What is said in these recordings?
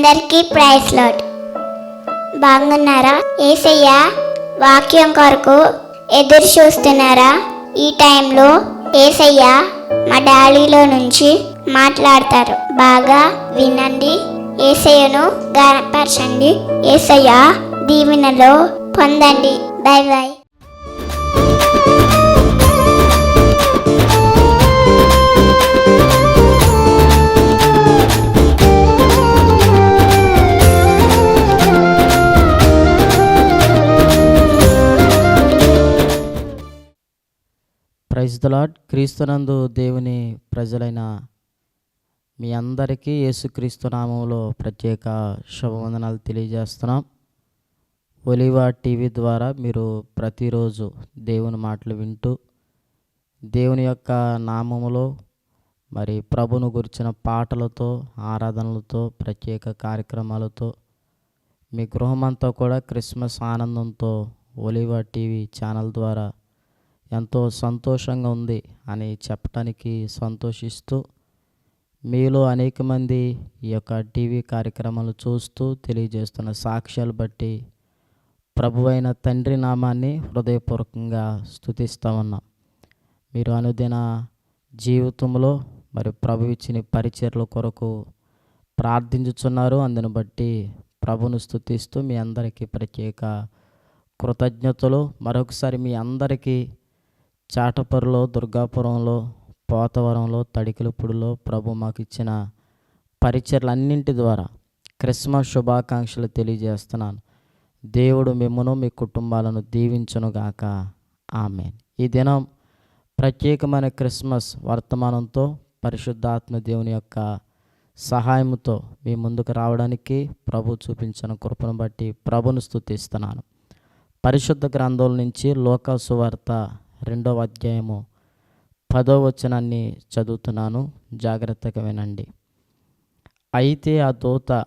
అందరికీ price lot బాగున్నారా? ఏసయ్య వాక్యం కొరకు ఎదురు చూస్తున్నారా? ఈ టైంలో ఏసయ్య మా డాడీలో నుంచి మాట్లాడతారు. బాగా వినండి. ఏసయ్యను గనపరచండి. ఏసయ్య దీవెనలో పొందండి. By by. ప్రైజ్ ద క్రీస్తునందు దేవుని ప్రజలైన మీ అందరికీ యేసుక్రీస్తు నామంలో ప్రత్యేక శుభవందనాలు తెలియజేస్తున్నాం. ఒలివా టీవీ ద్వారా మీరు ప్రతిరోజు దేవుని మాటలు వింటూ దేవుని యొక్క నామములో మరి ప్రభును గురించిన పాటలతో ఆరాధనలతో ప్రత్యేక కార్యక్రమాలతో మీ గృహమంతా కూడా క్రిస్మస్ ఆనందంతో ఒలివా టీవీ ఛానల్ ద్వారా ఎంతో సంతోషంగా ఉంది అని చెప్పటానికి సంతోషిస్తూ మీలో అనేక మంది ఈ యొక్క టీవీ కార్యక్రమాలు చూస్తూ తెలియజేస్తున్న సాక్ష్యాలు బట్టి ప్రభువైన తండ్రి నామాన్ని హృదయపూర్వకంగా స్థుతిస్తామన్నా మీరు అనుదిన జీవితంలో మరి ప్రభు ఇచ్చిన పరిచర్ల కొరకు ప్రార్థించుచున్నారు. అందును బట్టి ప్రభును స్థుతిస్తూ మీ అందరికీ ప్రత్యేక కృతజ్ఞతలు. మరొకసారి మీ అందరికీ చాటపరులో దుర్గాపురంలో పోతవరంలో తడికిలపూడిలో ప్రభు మాకు ఇచ్చిన పరిచర్లన్నింటి ద్వారా క్రిస్మస్ శుభాకాంక్షలు తెలియజేస్తున్నాను. దేవుడు మిమ్మను మీ కుటుంబాలను దీవించునుగాక ఆమె ఈ దినం ప్రత్యేకమైన క్రిస్మస్ వర్తమానంతో పరిశుద్ధాత్మ దేవుని యొక్క సహాయంతో మీ ముందుకు రావడానికి ప్రభు చూపించిన కృపను బట్టి ప్రభును స్తుతిస్తున్నాను. పరిశుద్ధ గ్రంథాల నుంచి లోక సువార్త రెండవ అధ్యాయము పదో వచనాన్ని చదువుతున్నాను. జాగ్రత్తగా వినండి. అయితే ఆ దూత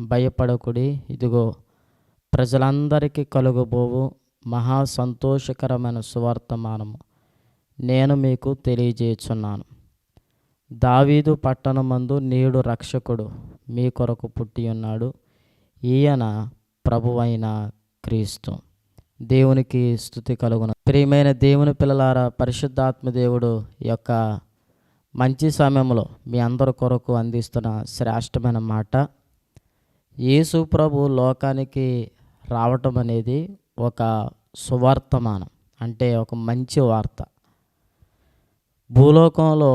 భయపడకుడి ఇదిగో ప్రజలందరికీ కలుగబోవు మహా సంతోషకరమైన సువర్తమానము నేను మీకు తెలియజేయుచున్నాను. దావీదు పట్టణమందు నేడు రక్షకుడు మీ కొరకు పుట్టి ఉన్నాడు. ఈయన ప్రభువైన క్రీస్తు. దేవునికి స్థుతి కలుగును. ప్రియమైన దేవుని పిల్లలారా పరిశుద్ధాత్మ దేవుడు యొక్క మంచి సమయంలో మీ అందరి కొరకు అందిస్తున్న శ్రేష్టమైన మాట యేసు ప్రభు లోకానికి రావటం అనేది ఒక సువార్తమానం అంటే ఒక మంచి వార్త. భూలోకంలో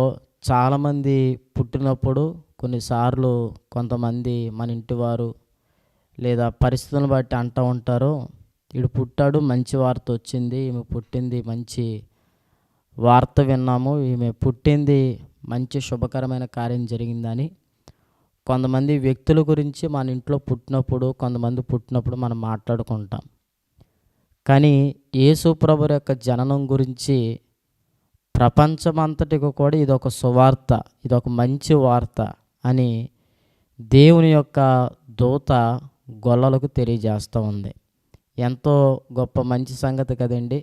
చాలామంది పుట్టినప్పుడు కొన్నిసార్లు కొంతమంది మన ఇంటివారు లేదా పరిస్థితులను బట్టి అంటూ ఉంటారు వీడు పుట్టాడు మంచి వార్త వచ్చింది ఈమె పుట్టింది మంచి వార్త విన్నాము ఈమె పుట్టింది మంచి శుభకరమైన కార్యం జరిగిందని. కొంతమంది వ్యక్తుల గురించి మన ఇంట్లో పుట్టినప్పుడు కొంతమంది పుట్టినప్పుడు మనం మాట్లాడుకుంటాం. కానీ యేసు ప్రభు యొక్క జననం గురించి ప్రపంచమంతటికి కూడా ఇదొక సువార్త ఇది ఒక మంచి వార్త అని దేవుని యొక్క దూత గొల్లలకు తెలియజేస్తూ ఉంది. ఎంతో గొప్ప మంచి సంగతి కదండి.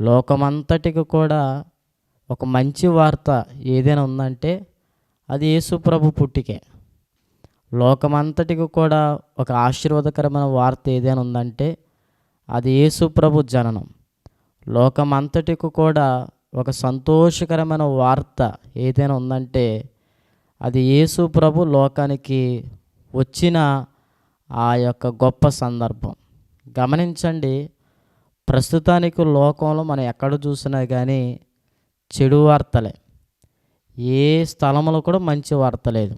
లోకమంతటికి కూడా ఒక మంచి వార్త ఏదైనా ఉందంటే అది యేసుప్రభు పుట్టికే. లోకమంతటికి కూడా ఒక ఆశీర్వాదకరమైన వార్త ఏదైనా ఉందంటే అది యేసుప్రభు జననం. లోకమంతటికి కూడా ఒక సంతోషకరమైన వార్త ఏదైనా ఉందంటే అది యేసు ప్రభు లోకానికి వచ్చిన ఆ యొక్క గొప్ప సందర్భం. గమనించండి ప్రస్తుతానికి లోకంలో మనం ఎక్కడ చూసినా కానీ చెడు వార్తలే. ఏ స్థలంలో కూడా మంచి వార్త లేదు.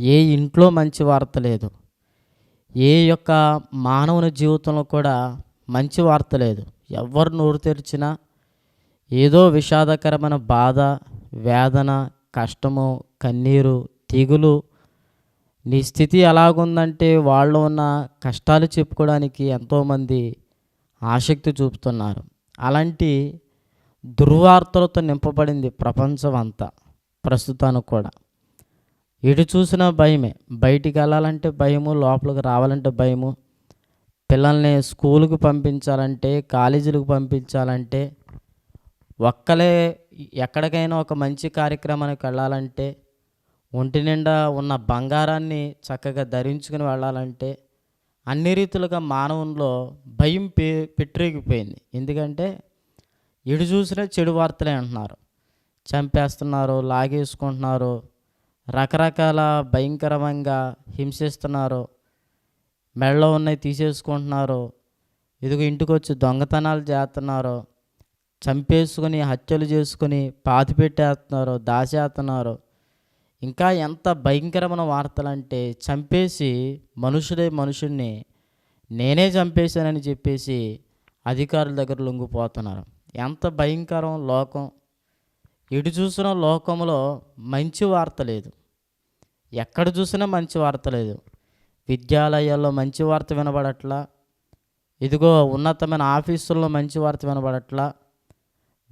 ఏ ఇంట్లో మంచి వార్త లేదు. ఏ యొక్క మానవుని జీవితంలో కూడా మంచి వార్త లేదు. ఎవరు నోరు తెరిచినా ఏదో విషాదకరమైన బాధ వేదన కష్టము కన్నీరు తెగులు నీ స్థితి ఎలాగుందంటే వాళ్ళు ఉన్న కష్టాలు చెప్పుకోవడానికి ఎంతోమంది ఆసక్తి చూపుతున్నారు. అలాంటి దుర్వార్తలతో నింపబడింది ప్రపంచం అంతా ప్రస్తుతానికి కూడా. ఎటు చూసినా భయమే. బయటికి వెళ్ళాలంటే భయము లోపలికి రావాలంటే భయము. పిల్లల్ని స్కూలుకు పంపించాలంటే కాలేజీలకు పంపించాలంటే ఒక్కలే ఎక్కడికైనా ఒక మంచి కార్యక్రమానికి వెళ్ళాలంటే ఒంటి నిండా ఉన్న బంగారాన్ని చక్కగా ధరించుకుని వెళ్ళాలంటే అన్ని రీతులుగా మానవునిలో భయం పే పెట్టిరిగిపోయింది ఎందుకంటే ఎడు చూసినా చెడు వార్తలే అంటున్నారు. చంపేస్తున్నారు లాగేసుకుంటున్నారు రకరకాల భయంకరంగా హింసిస్తున్నారు మెడలో ఉన్నాయి తీసేసుకుంటున్నారు ఇదిగో ఇంటికి వచ్చి దొంగతనాలు చేస్తున్నారు చంపేసుకుని హత్యలు చేసుకుని పాతి పెట్టేస్తున్నారు దాచేస్తున్నారు ఇంకా ఎంత భయంకరమైన వార్తలు అంటే చంపేసి మనుషుడే మనుషుణ్ణి నేనే చంపేశానని చెప్పేసి అధికారుల దగ్గర లొంగిపోతున్నారు. ఎంత భయంకరం లోకం. ఎటు చూసిన లోకంలో మంచి వార్త లేదు. ఎక్కడ చూసినా మంచి వార్త లేదు. విద్యాలయాల్లో మంచి వార్త వినబడట్లా. ఇదిగో ఉన్నతమైన ఆఫీసుల్లో మంచి వార్త వినబడట్లా.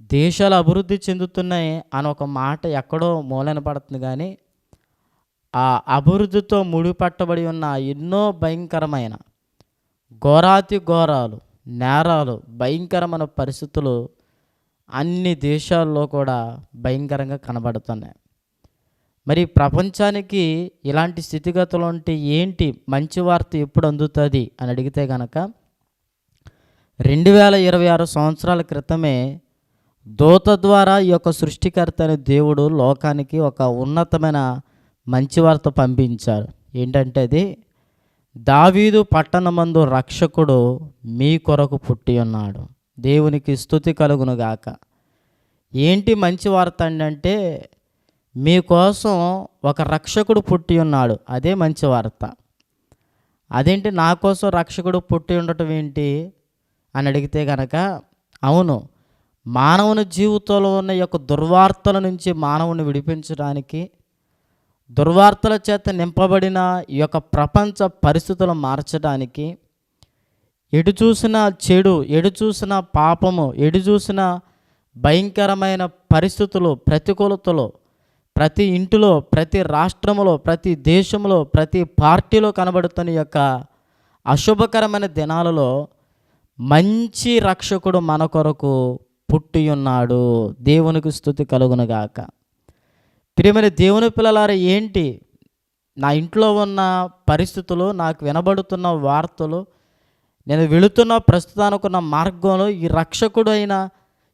దేశాలు అభివృద్ధి చెందుతున్నాయి అని ఒక మాట ఎక్కడో మూలన పడుతుంది కానీ ఆ అభివృద్ధితో ముడిపట్టబడి ఉన్న ఎన్నో భయంకరమైన ఘోరాతి ఘోరాలు నేరాలు భయంకరమైన పరిస్థితులు అన్ని దేశాల్లో కూడా భయంకరంగా కనబడుతున్నాయి. మరి ప్రపంచానికి ఇలాంటి స్థితిగతులు అంటే ఏంటి? మంచి వార్త ఎప్పుడు అందుతుంది అని అడిగితే కనుక రెండు వేల ఇరవై ఆరు సంవత్సరాల క్రితమే దూత ద్వారా ఈ యొక్క సృష్టికర్త అనే దేవుడు లోకానికి ఒక ఉన్నతమైన మంచి వార్త పంపించారు. ఏంటంటే అది దావీదు పట్టణమందు రక్షకుడు మీ కొరకు పుట్టి ఉన్నాడు. దేవునికి స్థుతి కలుగునుగాక ఏంటి మంచి వార్త ఏంటంటే అంటే మీకోసం ఒక రక్షకుడు పుట్టి ఉన్నాడు. అదే మంచి వార్త అదేంటి నా కోసం రక్షకుడు పుట్టి ఉండటం ఏంటి? అని అడిగితే కనుక అవును మానవుని జీవితంలో ఉన్న యొక్క దుర్వార్తల నుంచి మానవుని విడిపించడానికి దుర్వార్తల చేత నింపబడిన ఈ యొక్క ప్రపంచ పరిస్థితులు మార్చడానికి ఎడు చూసిన చెడు ఎడు చూసిన పాపము ఎడు చూసిన భయంకరమైన పరిస్థితులు ప్రతికూలతలు ప్రతి ఇంటిలో ప్రతి రాష్ట్రంలో ప్రతి దేశంలో ప్రతి పార్టీలో కనబడుతున్న యొక్క అశుభకరమైన దినాలలో మంచి రక్షకుడు మన కొరకు పుట్టి ఉన్నాడు. దేవునికి స్థుతి కలుగునుగాక. ప్రియమైన దేవుని పిల్లలారా ఏంటి? నా ఇంట్లో ఉన్న పరిస్థితులు నాకు వినబడుతున్న వార్తలు నేను వెళుతున్న ప్రస్తుతానికి ఉన్న మార్గంలో ఈ రక్షకుడు అయిన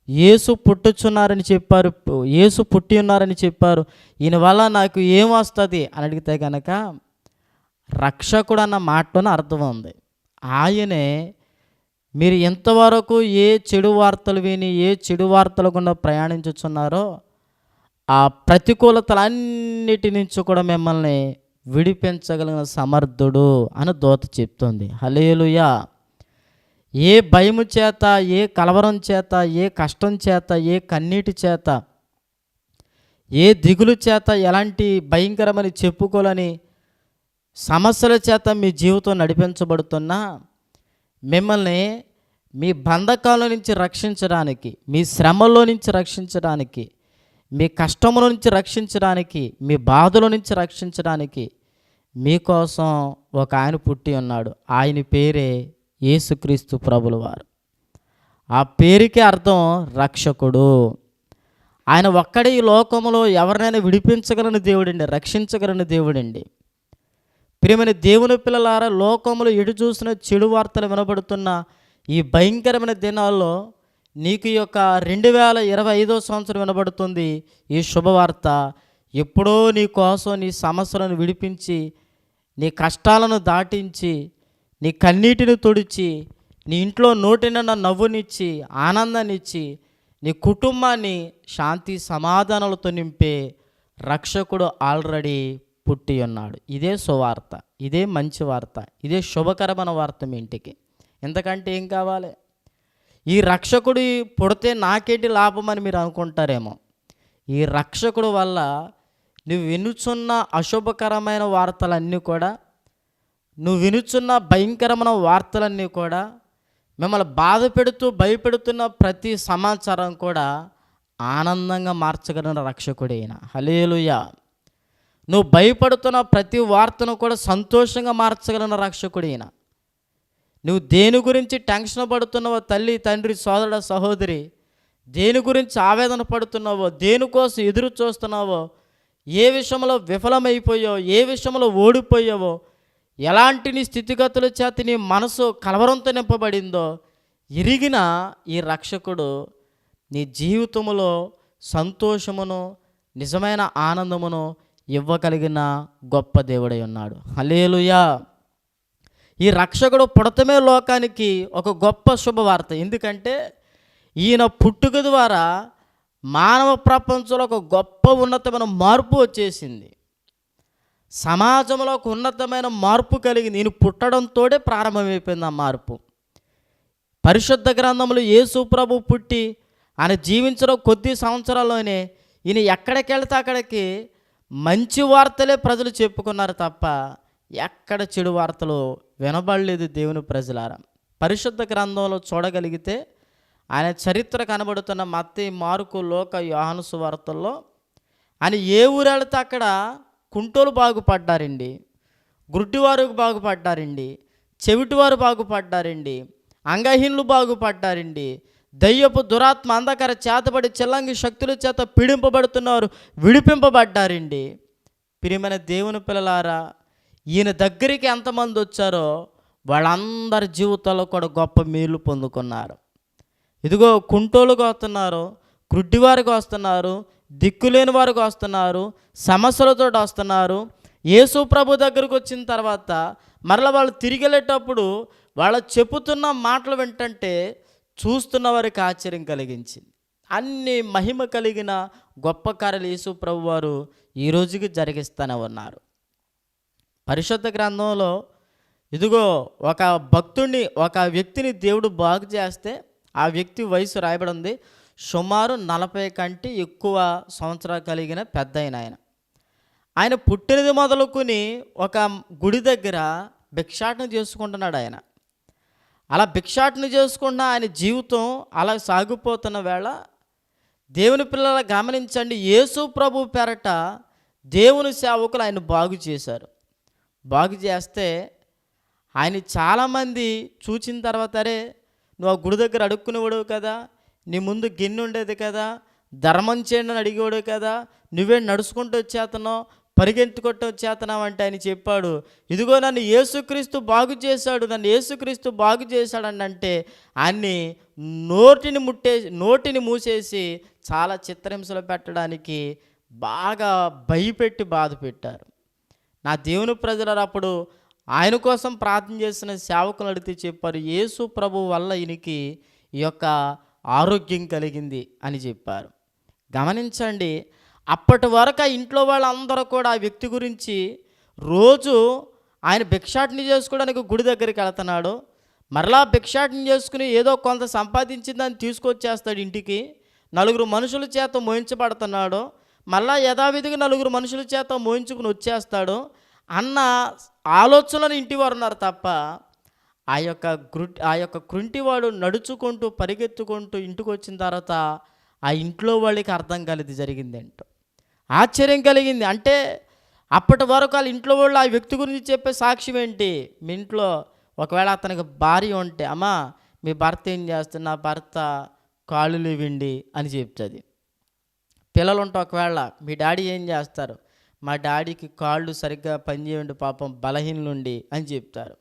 యేసు పుట్టుచున్నారని చెప్పారు యేసు పుట్టి ఉన్నారని చెప్పారు. ఈయన వల్ల నాకు ఏం వస్తుంది అని అడిగితే కనుక రక్షకుడు అన్న మాటలోనే అర్థం ఉంది. ఆయనే మీరు ఎంతవరకు ఏ చెడు వార్తలు విని ఏ చెడు వార్తల గుండా ప్రయాణించుచున్నారో ఆ ప్రతికూలతలన్నిటి నుంచి కూడా మిమ్మల్ని విడిపించగలిగిన సమర్థుడు అని దోత చెప్తుంది. హలేలుయా ఏ భయము చేత ఏ కలవరం చేత ఏ కష్టం చేత ఏ కన్నీటి చేత ఏ దిగులు చేత ఎలాంటి భయంకరమని చెప్పుకోలేని సమస్యల చేత మీ జీవితం నడిపించబడుతున్నా మిమ్మల్ని మీ బంధకాల నుంచి రక్షించడానికి మీ శ్రమలో నుంచి రక్షించడానికి మీ కష్టముల నుంచి రక్షించడానికి మీ బాధల నుంచి రక్షించడానికి మీకోసం ఒక ఆయన పుట్టి ఉన్నాడు. ఆయన పేరే యేసుక్రీస్తు ప్రభుల వారు ఆ పేరుకే అర్థం రక్షకుడు. ఆయన ఒక్కడే ఈ లోకంలో ఎవరినైనా విడిపించగలని దేవుడండి రక్షించగలని దేవుడండి. ప్రియమైన దేవుని పిల్లలారా లోకంలో ఎటు చూసిన చెడు వార్తలు వినబడుతున్న ఈ భయంకరమైన దినాల్లో నీకు యొక్క రెండు వేల ఇరవై ఐదో సంవత్సరం వినబడుతుంది. ఈ శుభవార్త ఎప్పుడో నీ కోసం నీ సమస్యలను విడిపించి నీ కష్టాలను దాటించి నీ కన్నీటిని తుడిచి నీ ఇంట్లో నోటినన్న నవ్వునిచ్చి ఆనందాన్నిచ్చి నీ కుటుంబాన్ని శాంతి సమాధానాలతో నింపే రక్షకుడు ఆల్రెడీ పుట్టి ఉన్నాడు. ఇదే సువార్త ఇదే మంచి వార్త ఇదే శుభకరమైన వార్త మీ ఇంటికి. ఎంతకంటే ఏం కావాలి? ఈ రక్షకుడు పుడితే నాకేంటి లాభం అని మీరు అనుకుంటారేమో. ఈ రక్షకుడు వల్ల నువ్వు వినుచున్న అశుభకరమైన వార్తలన్నీ కూడా నువ్వు వినుచున్న భయంకరమైన వార్తలన్నీ కూడా మిమ్మల్ని బాధ పెడుతూ భయపెడుతున్న ప్రతి సమాచారం కూడా ఆనందంగా మార్చగలిగిన రక్షకుడైన హలేలుయా నువ్వు భయపడుతున్న ప్రతి వార్తను కూడా సంతోషంగా మార్చగలిగిన రక్షకుడైన నువ్వు దేని గురించి టెన్షన్ పడుతున్నావో తల్లి తండ్రి సోదరుడ సహోదరి దేని గురించి ఆవేదన పడుతున్నావో దేనికోసం ఎదురు చూస్తున్నావో ఏ విషయంలో విఫలమైపోయావో ఏ విషయంలో ఓడిపోయావో ఎలాంటి నీ స్థితిగతుల చేత నీ మనసు కలవరంతో నింపబడిందో ఎరిగిన ఈ రక్షకుడు నీ జీవితంలో సంతోషమును నిజమైన ఆనందమును ఇవ్వగలిగిన గొప్ప దేవుడై ఉన్నాడు. హలేలుయా ఈ రక్షకుడు పుడతమే లోకానికి ఒక గొప్ప శుభవార్త. ఎందుకంటే ఈయన పుట్టుక ద్వారా మానవ ప్రపంచంలో ఒక గొప్ప ఉన్నతమైన మార్పు వచ్చేసింది. సమాజంలో ఒక ఉన్నతమైన మార్పు కలిగింది ఈయన పుట్టడంతోనే ప్రారంభమైపోయింది ఆ మార్పు. పరిశుద్ధ గ్రంథంలో యేసు ప్రభు పుట్టి ఆయన జీవించడం కొద్ది సంవత్సరాల్లోనే ఈయన ఎక్కడికి వెళ్తే అక్కడికి మంచి వార్తలే ప్రజలు చెప్పుకున్నారు తప్ప ఎక్కడ చెడు వార్తలు వినబడలేదు దేవుని ప్రజలారా. పరిశుద్ధ గ్రంథంలో చూడగలిగితే ఆయన చరిత్ర కనబడుతున్న మత్తి మార్కు లోక యోహాను వార్తల్లో ఆయన ఏ ఊరు వెళితే అక్కడ కుంటోలు బాగుపడ్డారండి గుడ్డివారు బాగుపడ్డారండి చెవిటివారు బాగుపడ్డారండి అంగహీనులు బాగుపడ్డారండి దయ్యపు దురాత్మ అంధకార చేతబడి చెల్లంగి శక్తుల చేత పీడింపబడుతున్నారు విడిపింపబడ్డారండి. ప్రియమైన దేవుని పిల్లలారా ఈయన దగ్గరికి ఎంతమంది వచ్చారో వాళ్ళందరి జీవితాల్లో కూడా గొప్ప మేలు పొందుకున్నారు. ఇదిగో కుంటోలుగా వస్తున్నారు గ్రుడ్డివారికి వస్తున్నారు దిక్కులేని వారికి వస్తున్నారు సమస్యలతో వస్తున్నారు. యేసు ప్రభు దగ్గరకు వచ్చిన తర్వాత మరలా వాళ్ళు తిరిగి వాళ్ళు చెబుతున్న మాటలు వింటంటే చూస్తున్న వారికి ఆశ్చర్యం కలిగించింది. అన్ని మహిమ కలిగిన గొప్ప కార్యాలు యేసు ప్రభు వారు ఈ రోజుకి జరిగిస్తూనే ఉన్నారు. పరిశుద్ధ గ్రంథంలో ఇదిగో ఒక భక్తుడిని ఒక వ్యక్తిని దేవుడు బాగు చేస్తే ఆ వ్యక్తి వయసు రాయబడి ఉంది సుమారు నలభై కంటే ఎక్కువ సంవత్సరాలు కలిగిన పెద్ద ఆయన ఆయన. ఆయన పుట్టినది మొదలుకొని ఒక గుడి దగ్గర భిక్షాటన చేసుకుంటున్నాడు ఆయన. అలా భిక్షాటన చేసుకున్న ఆయన జీవితం అలా సాగిపోతున్న వేళ దేవుని పిల్లల గమనించండి యేసు ప్రభు పేరట దేవుని సేవకులు ఆయన బాగు చేశారు. బాగు చేస్తే ఆయన చాలామంది చూచిన తర్వాత అరే నువ్వు ఆ గుడి దగ్గర అడుక్కునేవాడు కదా నీ ముందు గిన్నె ఉండేది కదా ధర్మం చేయండి అని అడిగేవాడు కదా నువ్వే నడుచుకుంటూ వచ్చేతనావు పరిగెత్తుకుంటూ వచ్చేతనావు అంటే ఆయన చెప్పాడు ఇదిగో నన్ను యేసుక్రీస్తు బాగు చేశాడు నన్ను యేసుక్రీస్తు బాగు చేశాడని అంటే ఆయన్ని నోటిని ముట్టే నోటిని మూసేసి చాలా చిత్రహింసలు పెట్టడానికి బాగా భయపెట్టి బాధ పెట్టారు. నా దేవుని ప్రజలు అప్పుడు ఆయన కోసం ప్రార్థన చేసిన సేవకులు అడిగితే చెప్పారు యేసు ప్రభు వల్ల ఈయనకి ఈ యొక్క ఆరోగ్యం కలిగింది అని చెప్పారు. గమనించండి అప్పటి వరకు ఆ ఇంట్లో వాళ్ళందరూ కూడా ఆ వ్యక్తి గురించి రోజు ఆయన భిక్షాటన చేసుకోవడానికి గుడి దగ్గరికి వెళ్తున్నాడు. మరలా భిక్షాటన చేసుకుని ఏదో కొంత సంపాదించిందని తీసుకొచ్చేస్తాడు ఇంటికి. నలుగురు మనుషుల చేత మోయించబడుతున్నాడు. మళ్ళా యథావిధిగా నలుగురు మనుషుల చేత మోయించుకుని వచ్చేస్తాడు. అన్న ఆలోచనలు ఇంటివారు ఉన్నారు తప్ప ఆ యొక్క గ్రు ఆ యొక్క కృంటివాడు నడుచుకుంటూ పరిగెత్తుకుంటూ ఇంటికి వచ్చిన తర్వాత ఆ ఇంట్లో వాళ్ళకి అర్థం కలిది జరిగిందేంటో. ఆశ్చర్యం కలిగింది. అంటే అప్పటి వరకు వాళ్ళ ఇంట్లో వాళ్ళు ఆ వ్యక్తి గురించి చెప్పే సాక్ష్యం ఏంటి? మీ ఇంట్లో ఒకవేళ అతనికి భార్య ఉంటే అమ్మా మీ భర్త ఏం చేస్తుంది నా భర్త కాళ్ళు లేవండి అని చెప్తుంది. పిల్లలు ఉంటే ఒకవేళ మీ డాడీ ఏం చేస్తారు? మా డాడీకి కాళ్ళు సరిగ్గా పనిచేయండి పాపం బలహీనులుండి అని చెప్తారు.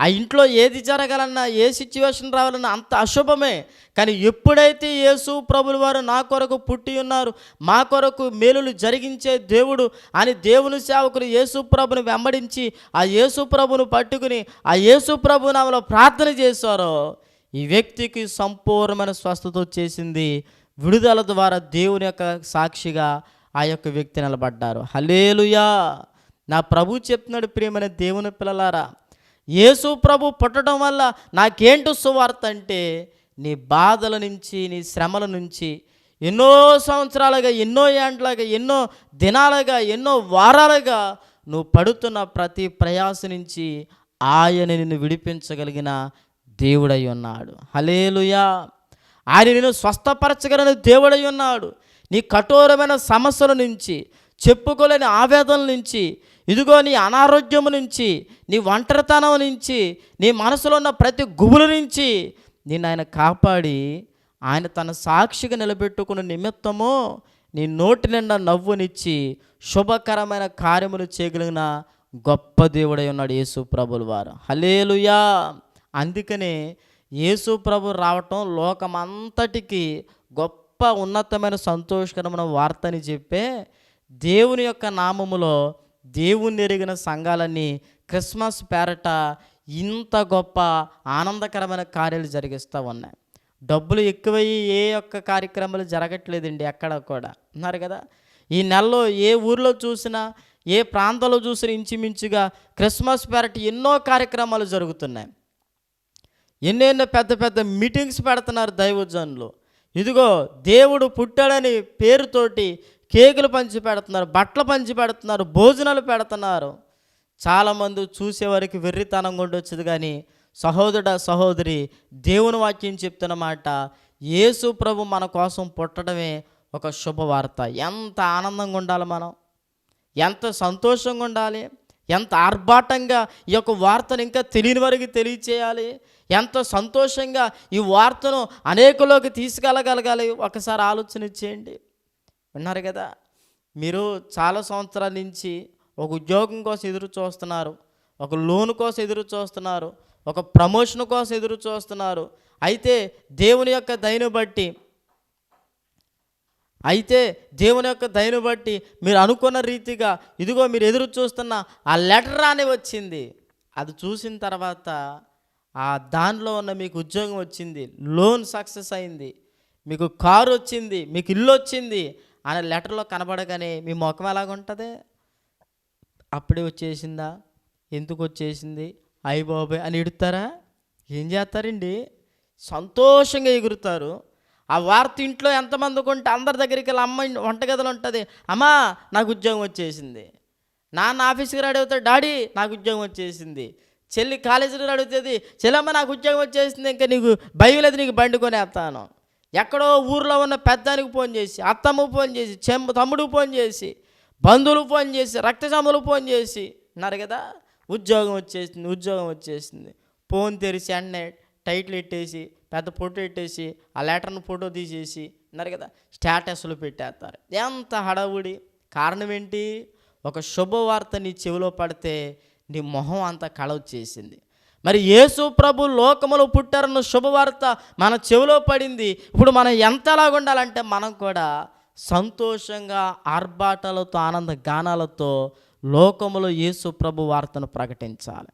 ఆ ఇంట్లో ఏది జరగాలన్నా ఏ సిచ్యువేషన్ రావాలన్నా అంత అశుభమే. కానీ ఎప్పుడైతే యేసు ప్రభులు వారు నా కొరకు పుట్టి ఉన్నారు మా కొరకు మేలులు జరిగించే దేవుడు అని దేవుని సేవకులు యేసు ప్రభుని వెంబడించి ఆ యేసు ప్రభును పట్టుకుని ఆ యేసు ప్రభు నామలో ప్రార్థన చేశారో ఈ వ్యక్తికి సంపూర్ణమైన స్వస్థత వచ్చేసింది. విడుదల ద్వారా దేవుని యొక్క సాక్షిగా ఆ యొక్క వ్యక్తి నిలబడ్డారు. హలేలుయా నా ప్రభు చెప్తున్నాడు ప్రియమైన దేవుని పిల్లలారా యేసు ప్రభు పుట్టడం వల్ల నాకేంటో సువార్త అంటే నీ బాధల నుంచి నీ శ్రమల నుంచి ఎన్నో సంవత్సరాలుగా ఎన్నో ఏండ్లగా ఎన్నో దినాలుగా ఎన్నో వారాలుగా నువ్వు పడుతున్న ప్రతి ప్రయాస నుంచి ఆయన నిన్ను విడిపించగలిగిన దేవుడై ఉన్నాడు. హలేలుయా ఆయన నేను స్వస్థపరచగలని దేవుడై ఉన్నాడు. నీ కఠోరమైన సమస్యల నుంచి చెప్పుకోలేని ఆవేదన నుంచి ఇదిగో నీ అనారోగ్యము నుంచి నీ ఒంటరితనం నుంచి నీ మనసులో ఉన్న ప్రతి గుబుల నుంచి నిన్ను ఆయన కాపాడి ఆయన తన సాక్షిగా నిలబెట్టుకున్న నిమిత్తము నీ నోటి నిండా నవ్వునిచ్చి శుభకరమైన కార్యములు చేయగలిగిన గొప్ప దేవుడై ఉన్నాడు యేసు ప్రభుల వారు. హలేలుయా అందుకనే యేసు ప్రభు రావటం లోకమంతటికి గొప్ప ఉన్నతమైన సంతోషకరమైన వార్తని చెప్పే దేవుని యొక్క నామములో దేవుని ఎరిగిన సంఘాలన్నీ క్రిస్మస్ పేరట ఇంత గొప్ప ఆనందకరమైన కార్యాలు జరిగిస్తూ ఉన్నాయి. డబ్బులు ఎక్కువయ్యి ఏ ఒక్క కార్యక్రమాలు జరగట్లేదండి ఎక్కడ కూడా. ఉన్నారు కదా? ఈ నెలలో ఏ ఊర్లో చూసినా ఏ ప్రాంతంలో చూసినా ఇంచుమించుగా క్రిస్మస్ పేరట ఎన్నో కార్యక్రమాలు జరుగుతున్నాయి. ఎన్నెన్నో పెద్ద పెద్ద మీటింగ్స్ పెడుతున్నారు దైవజనులు. ఇదిగో దేవుడు పుట్టాడని పేరుతోటి కేకులు పంచి పెడుతున్నారు బట్టలు పంచి పెడుతున్నారు భోజనాలు పెడుతున్నారు. చాలామంది చూసేవారికి వెర్రితనం ఉండొచ్చుది కానీ సహోదరుడ సహోదరి దేవుని వాక్యం చెప్తున్న మాట యేసు ప్రభు మన కోసం పుట్టడమే ఒక శుభవార్త. ఎంత ఆనందంగా ఉండాలి మనం. ఎంత సంతోషంగా ఉండాలి. ఎంత ఆర్భాటంగా ఈ యొక్క వార్తను ఇంకా తెలియని వారికి తెలియచేయాలి. ఎంత సంతోషంగా ఈ వార్తను అనేకులోకి తీసుకెళ్ళగలగాలి. ఒకసారి ఆలోచన ఇచ్చేయండి విన్నారు కదా మీరు చాలా సంవత్సరాల నుంచి ఒక ఉద్యోగం కోసం ఎదురు చూస్తున్నారు ఒక లోన్ కోసం ఎదురు చూస్తున్నారు ఒక ప్రమోషన్ కోసం ఎదురు చూస్తున్నారు. అయితే దేవుని యొక్క దయను బట్టి అయితే దేవుని యొక్క దయను బట్టి మీరు అనుకున్న రీతిగా ఇదిగో మీరు ఎదురు చూస్తున్న ఆ లెటర్ రాని వచ్చింది. అది చూసిన తర్వాత ఆ దానిలో ఉన్న మీకు ఉద్యోగం వచ్చింది లోన్ సక్సెస్ అయింది మీకు కారు వచ్చింది మీకు ఇల్లు వచ్చింది అనే లెటర్లో కనబడగానే మీ ముఖం ఎలాగుంటుంది? అప్పుడే వచ్చేసిందా? ఎందుకు వచ్చేసింది? అయ్య బాబాయ్ అని ఇడుతారా? ఏం చేస్తారండి? సంతోషంగా ఎగురుతారు. ఆ వార్త ఇంట్లో ఎంతమందికి ఉంటే అందరి దగ్గరికి వెళ్ళి అమ్మ వంటగదిలో ఉంటుంది అమ్మా నాకు ఉద్యోగం వచ్చేసింది. నాన్న ఆఫీస్కి రెడీ అవుతాడు డాడీ నాకు ఉద్యోగం వచ్చేసింది. చెల్లి కాలేజీలో అడుగుతుంది చెల్లమ్మ నాకు ఉద్యోగం వచ్చేసింది ఇంకా నీకు భయం లేదు నీకు బండి కొనేస్తాను. ఎక్కడో ఊర్లో ఉన్న పెద్దానికి ఫోన్ చేసి అత్తమ్మకు ఫోన్ చేసి చెమ్మ తమ్ముడికి ఫోన్ చేసి బంధువులకు ఫోన్ చేసి రక్త ఫోన్ చేసి అన్నారు కదా ఉద్యోగం వచ్చేసింది ఉద్యోగం వచ్చేసింది. ఫోన్ తెరిచి అన్నే టైటిల్ పెట్టేసి పెద్ద ఫోటో పెట్టేసి ఆ లెటర్ను ఫోటో తీసేసి అన్నారు కదా స్టేటస్లు పెట్టేస్తారు. ఎంత హడావుడి. కారణం ఏంటి? ఒక శుభవార్త నీ చెవిలో పడితే నీ మొహం అంతా కళ వచ్చేసింది మరి యేసు ప్రభు లోకములో పుట్టారన్న శుభవార్త మన చెవిలో పడింది. ఇప్పుడు మనం ఎంతలాగా ఉండాలంటే మనం కూడా సంతోషంగా ఆర్భాటాలతో ఆనంద గానాలతో లోకములో యేసు ప్రభు వార్తను ప్రకటించాలి.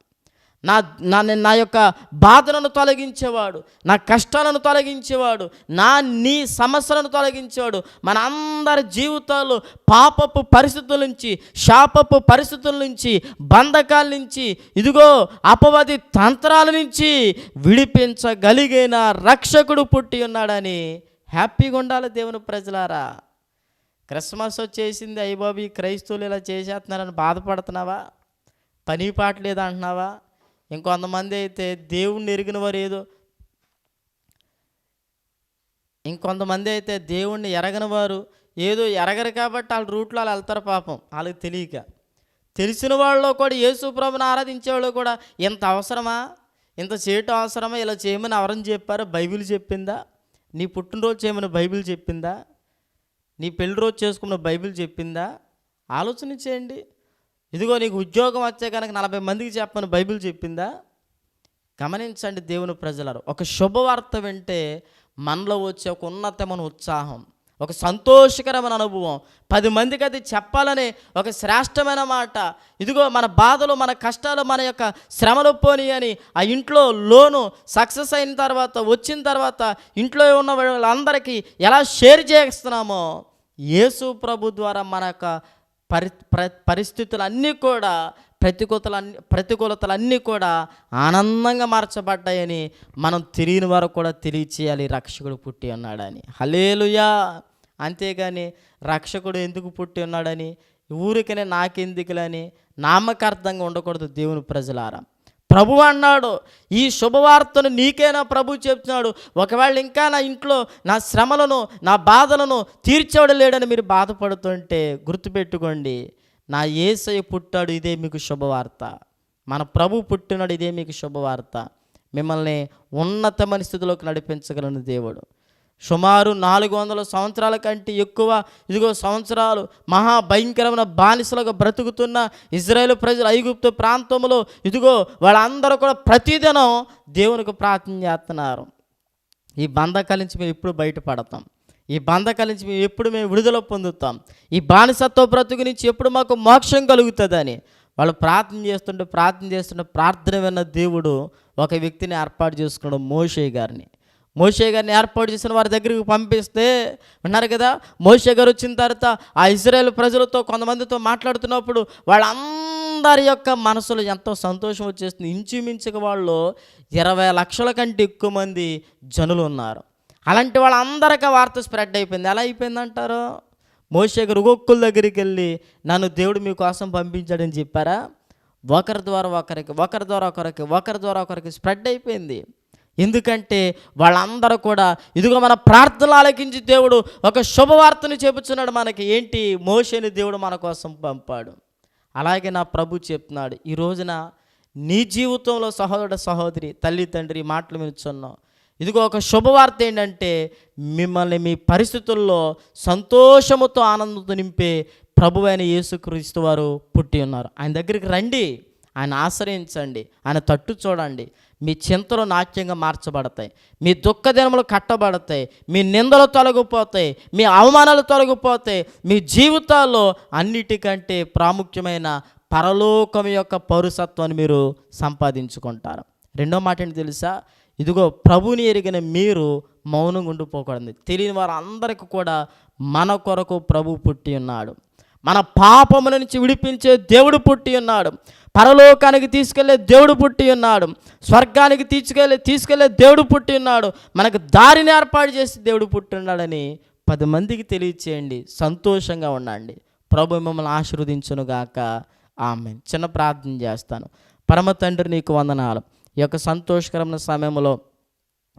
నా నా నా యొక్క బాధలను తొలగించేవాడు నా కష్టాలను తొలగించేవాడు నా నీ సమస్యలను తొలగించేవాడు. మన అందరి జీవితాలు పాపపు పరిస్థితుల నుంచి శాపపు పరిస్థితుల నుంచి బంధకాల నుంచి ఇదిగో అపవాది తంత్రాల నుంచి విడిపించగలిగిన రక్షకుడు పుట్టి ఉన్నాడని హ్యాపీగా ఉండాలి దేవుని ప్రజలారా. క్రిస్మస్ వచ్చేసింది అయ్యబాబు ఈ క్రైస్తవులు ఇలా చేసేస్తున్నారని బాధపడుతున్నావా? పని పాట లేదంటున్నావా? ఇంకొంతమంది అయితే దేవుణ్ణి ఎరిగిన వారు ఏదో? ఇంకొంతమంది అయితే దేవుణ్ణి ఎరగని వారు ఏదో ఎరగరు కాబట్టి వాళ్ళ రూట్లో వాళ్ళు వెళ్తారు పాపం. వాళ్ళకి తెలియక. తెలిసిన వాళ్ళు కూడా యేసు ప్రభుని ఆరాధించే వాళ్ళు కూడా ఇంత అవసరమా? ఇంత చేయటం అవసరమా? ఇలా చేయమని ఎవరని చెప్పారు? బైబిల్ చెప్పిందా? నీ పుట్టినరోజు చేయమని బైబిల్ చెప్పిందా? నీ పెళ్ళి రోజు చేసుకున్న బైబిల్ చెప్పిందా? ఆలోచన చేయండి. ఇదిగో నీకు ఉద్యోగం వచ్చే కనుక నలభై మందికి చెప్పని బైబిల్ చెప్పిందా? గమనించండి దేవుని ప్రజలారు. ఒక శుభవార్త వింటే మనలో వచ్చే ఒక ఉన్నతమైన ఉత్సాహం ఒక సంతోషకరమైన అనుభవం. పది మందికి అది చెప్పాలని ఒక శ్రేష్టమైన మాట. ఇదిగో మన బాధలు మన కష్టాలు మన యొక్క శ్రమలు పోని అని ఆ ఇంట్లో లోను సక్సెస్ అయిన తర్వాత వచ్చిన తర్వాత ఇంట్లో ఉన్న వాళ్ళందరికీ ఎలా షేర్ చేస్తున్నామో యేసు ప్రభు ద్వారా మన యొక్క పరి పరిస్థితులన్నీ కూడా ప్రతికూలతలన్నీ ప్రతికూలతలన్నీ కూడా ఆనందంగా మార్చబడ్డాయని మనం తెలియని వారు కూడా తెలియచేయాలి. రక్షకుడు పుట్టి ఉన్నాడని. హలేలుయా అంతేగాని రక్షకుడు ఎందుకు పుట్టి ఉన్నాడని? ఊరికనే నాకెందుకులని? నామకార్థంగా ఉండకూడదు దేవుని ప్రజలారా. ప్రభు అన్నాడు ఈ శుభవార్తను నీకేనా ప్రభు చెప్తున్నాడు. ఒకవేళ ఇంకా నా ఇంట్లో నా శ్రమలను నా బాధలను తీర్చవడలేడని మీరు బాధపడుతుంటే గుర్తుపెట్టుకోండి నా ఏసయ్య పుట్టాడు ఇదే మీకు శుభవార్త. మన ప్రభు పుట్టినాడు ఇదే మీకు శుభవార్త. మిమ్మల్ని ఉన్నతమైన స్థితిలోకి నడిపించగలను దేవుడు. సుమారు నాలుగు వందల సంవత్సరాల కంటే ఎక్కువ ఇదిగో సంవత్సరాలు మహా భయంకరమైన బానిసలుగా బ్రతుకుతున్న ఇజ్రాయేల్ ప్రజలు ఐగుప్తు ప్రాంతంలో ఇదిగో వాళ్ళందరూ కూడా ప్రతిదినం దేవునికి ప్రార్థన చేస్తున్నారు. ఈ బంధకాల నుంచి మేము ఎప్పుడు బయటపడతాం? ఈ బంధకాల నుంచి మేము ఎప్పుడు మేము విడుదల పొందుతాం? ఈ బానిసత్వ బ్రతుకు నుంచి ఎప్పుడు మాకు మోక్షం కలుగుతుందని? వాళ్ళు ప్రార్థన చేస్తుంటే ప్రార్థన చేస్తుంటే ప్రార్థన విన్న దేవుడు ఒక వ్యక్తిని ఏర్పాటు చేసుకున్నాడు మోషే గారిని. మోషే గారిని ఏర్పాటు చేసిన వారి దగ్గరికి పంపిస్తే విన్నారు కదా? మోషే గారు వచ్చిన తర్వాత ఆ ఇజ్రాయేల్ ప్రజలతో కొంతమందితో మాట్లాడుతున్నప్పుడు వాళ్ళందరి యొక్క మనసులో ఎంతో సంతోషం వచ్చేస్తుంది. ఇంచుమించుగా వాళ్ళు ఇరవై లక్షల కంటే ఎక్కువ మంది జనులు ఉన్నారు. అలాంటి వాళ్ళందరికీ వార్త స్ప్రెడ్ అయిపోయింది. ఎలా అయిపోయిందంటారు మోషే గారు ఒక్కొక్కల దగ్గరికి వెళ్ళి నన్ను దేవుడు మీకోసం పంపించాడని చెప్పారా? ఒకరి ద్వారా ఒకరికి ఒకరి ద్వారా ఒకరికి ఒకరి ద్వారా ఒకరికి స్ప్రెడ్ అయిపోయింది. ఎందుకంటే వాళ్ళందరూ కూడా ఇదిగో మన ప్రార్థనలు ఆలకించి దేవుడు ఒక శుభవార్తను చెబుతున్నాడు మనకి. ఏంటి? మోషని దేవుడు మన కోసం పంపాడు. అలాగే నా ప్రభు చెప్తున్నాడు ఈ రోజున నీ జీవితంలో సహోదరుడు సహోదరి తల్లి తండ్రి మాటలు వినుచున్నావు ఇదిగో ఒక శుభవార్త ఏంటంటే మిమ్మల్ని మీ పరిస్థితుల్లో సంతోషముతో ఆనందంతో నింపే ప్రభు అయిన యేసుక్రీస్తు వారు పుట్టి ఉన్నారు. ఆయన దగ్గరికి రండి ఆయన ఆశ్రయించండి ఆయన తట్టు చూడండి. మీ చింతలు నాట్యంగా మార్చబడతాయి. మీ దుఃఖ దినములు కట్టబడతాయి. మీ నిందలు తొలగిపోతాయి. మీ అవమానాలు తొలగిపోతాయి. మీ జీవితాల్లో అన్నిటికంటే ప్రాముఖ్యమైన పరలోకం యొక్క పౌరసత్వాన్ని మీరు సంపాదించుకుంటారు. రెండో మాట ఏంటి తెలుసా? ఇదిగో ప్రభుని ఎరిగిన మీరు మౌనంగా ఉండిపోకూడదు. తెలియని వారు అందరికీ కూడా మన కొరకు ప్రభు పుట్టి ఉన్నాడు. మన పాపముల నుంచి విడిపించే దేవుడు పుట్టి ఉన్నాడు. పరలోకానికి తీసుకెళ్ళే దేవుడు పుట్టి ఉన్నాడు. స్వర్గానికి తీసుకెళ్ళే తీసుకెళ్ళే దేవుడు పుట్టి ఉన్నాడు. మనకు దారిని ఏర్పాటు చేసి దేవుడు పుట్టి ఉన్నాడని పది మందికి తెలియచేయండి. సంతోషంగా ఉండండి. ప్రభు మిమ్మల్ని ఆశీర్వదించునుగాక ఆమె చిన్న ప్రార్థన చేస్తాను. పరమ తండ్రి నీకు వందనాలు. ఈ యొక్క సంతోషకరమైన సమయంలో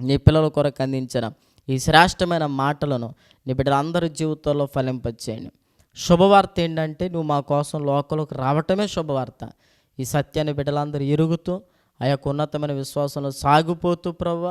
నీ పిల్లల కొరకు అందించిన ఈ శ్రేష్టమైన మాటలను నీ బిడ్డలందరి జీవితంలో ఫలింపచేయండి. శుభవార్త ఏంటంటే నువ్వు మా కోసం లోకంలోకి రావటమే శుభవార్త. ఈ సత్యాన్ని బిడ్డలందరూ ఎరుగుతూ ఆ యొక్క ఉన్నతమైన విశ్వాసంలో సాగిపోతూ ప్రవ్వ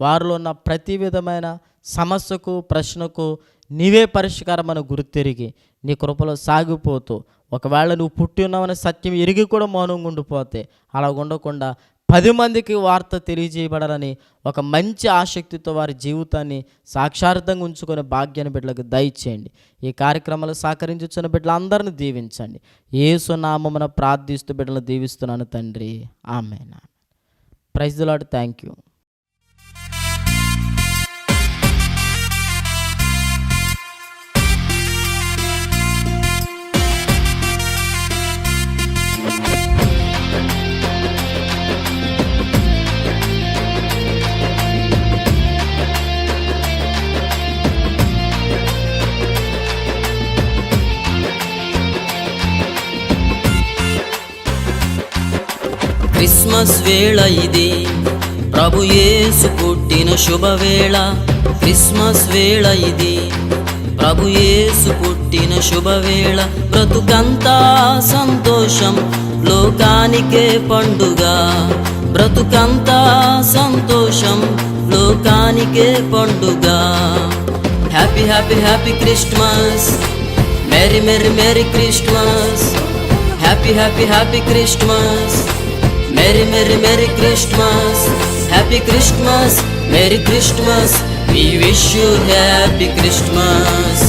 వారిలో ఉన్న ప్రతి విధమైన సమస్యకు ప్రశ్నకు నీవే పరిష్కారం అని గుర్తిరిగి నీ కృపలో సాగిపోతూ ఒకవేళ నువ్వు పుట్టి ఉన్నావనే సత్యం ఎరిగి కూడా మౌనంగా ఉండిపోతే అలా ఉండకుండా పది మందికి వార్త తెలియజేయబడాలని ఒక మంచి ఆసక్తితో వారి జీవితాన్ని సాక్షార్థంగా ఉంచుకునే భాగ్యాన్ని బిడ్డలకు దయచేయండి. ఈ కార్యక్రమాలు సహకరించున్న బిడ్డలందరిని దీవించండి. ఏసు నామమున ప్రార్థిస్తూ బిడ్డలను దీవిస్తున్నాను తండ్రి. ఆమె praise lord thank you Christmas వేళ ఇది. ప్రభు యేసు పుట్టిన శుభవేళ క్రిస్మస్ వేళ ఇది. ప్రభు యేసు పుట్టిన శుభవేళ బ్రతుకంతా సంతోషం లోకానికే పండుగ. బ్రతుకంతా సంతోషం లోకానికే పండుగ. Happy happy happy Christmas. Merry merry merry Christmas. Happy happy happy Christmas. Merry merry merry Christmas happy Christmas merry Christmas we wish you happy Christmas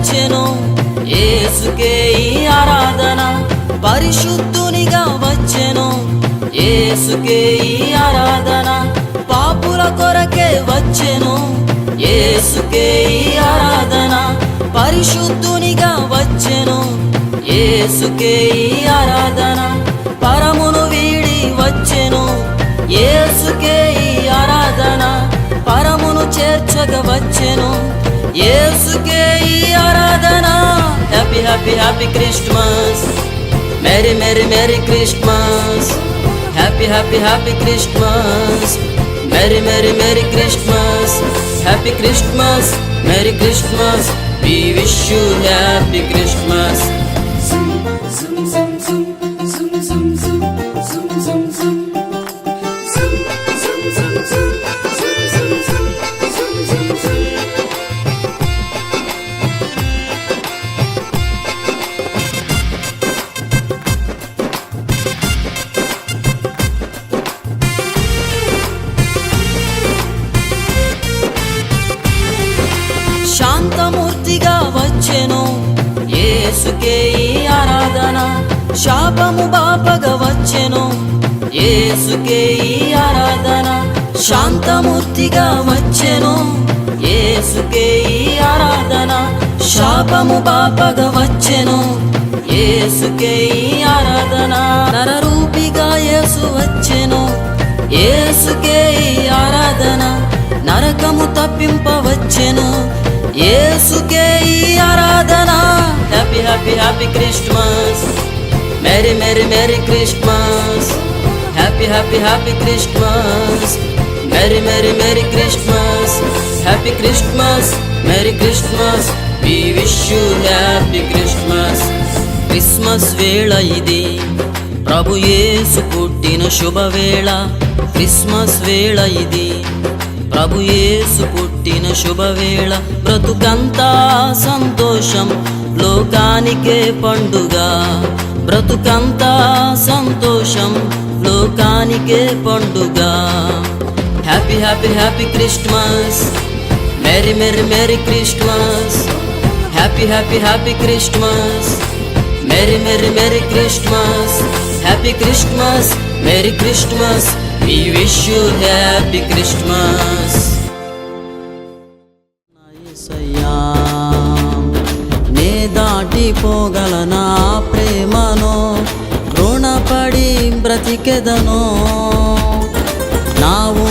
వచ్చెను ఏసుకే ఈ ఆరాధన పరిశుద్ధునిగా వచ్చెను. ఏసుకే ఈ ఆరాధన పాపుల కొరకే వచ్చెను. ఏసుకే ఈ ఆరాధన పరిశుద్ధునిగా వచ్చెను. ఏసుకే ఈ ఆరాధన పరమును వీడి వచ్చెను. ఏసుకే ఈ ఆరాధన పరమును చేర్చగ వచ్చెను. యేసుకే ఈ ఆరాధన happy happy happy Christmas merry merry merry Christmas happy happy happy Christmas merry merry merry Christmas happy Christmas merry Christmas we wish you happy Christmas శాంతమూర్తిగా వచ్చెను. ఏసుకే ఈ ఆరాధన శాపము పాపగా వచ్చెను. ఏసుకే ఈ ఆరాధన నరరూపిగా యేసు వచ్చెను. ఏసుకే ఈ ఆరాధన నరకము తప్పింపవచ్చెను ఏసుకే ఈ ఆరాధన. Happy happy happy Christmas merry merry merry Christmas happy happy happy Christmas merry merry merry Christmas happy Christmas merry Christmas we wish you happy Christmas Christmas వేళ ఇది. ప్రభు యేసు పుట్టిన శుభవేళ క్రిస్మస్ వేళ ఇది. ప్రభు యేసు పుట్టిన శుభవేళ బ్రతుకంతా సంతోషం. లోకానికే పండుగ. బ్రతుకంతా సంతోషం. లోకానికే పండుగ. Happy happy happy Christmas merry merry merry Christmas happy happy happy Christmas merry merry merry Christmas happy Christmas merry Christmas we wish you happy Christmas యేసయ్యా, నే దాటిపోగలనా ప్రేమను రుణపడి బ్రతికెదను. నావు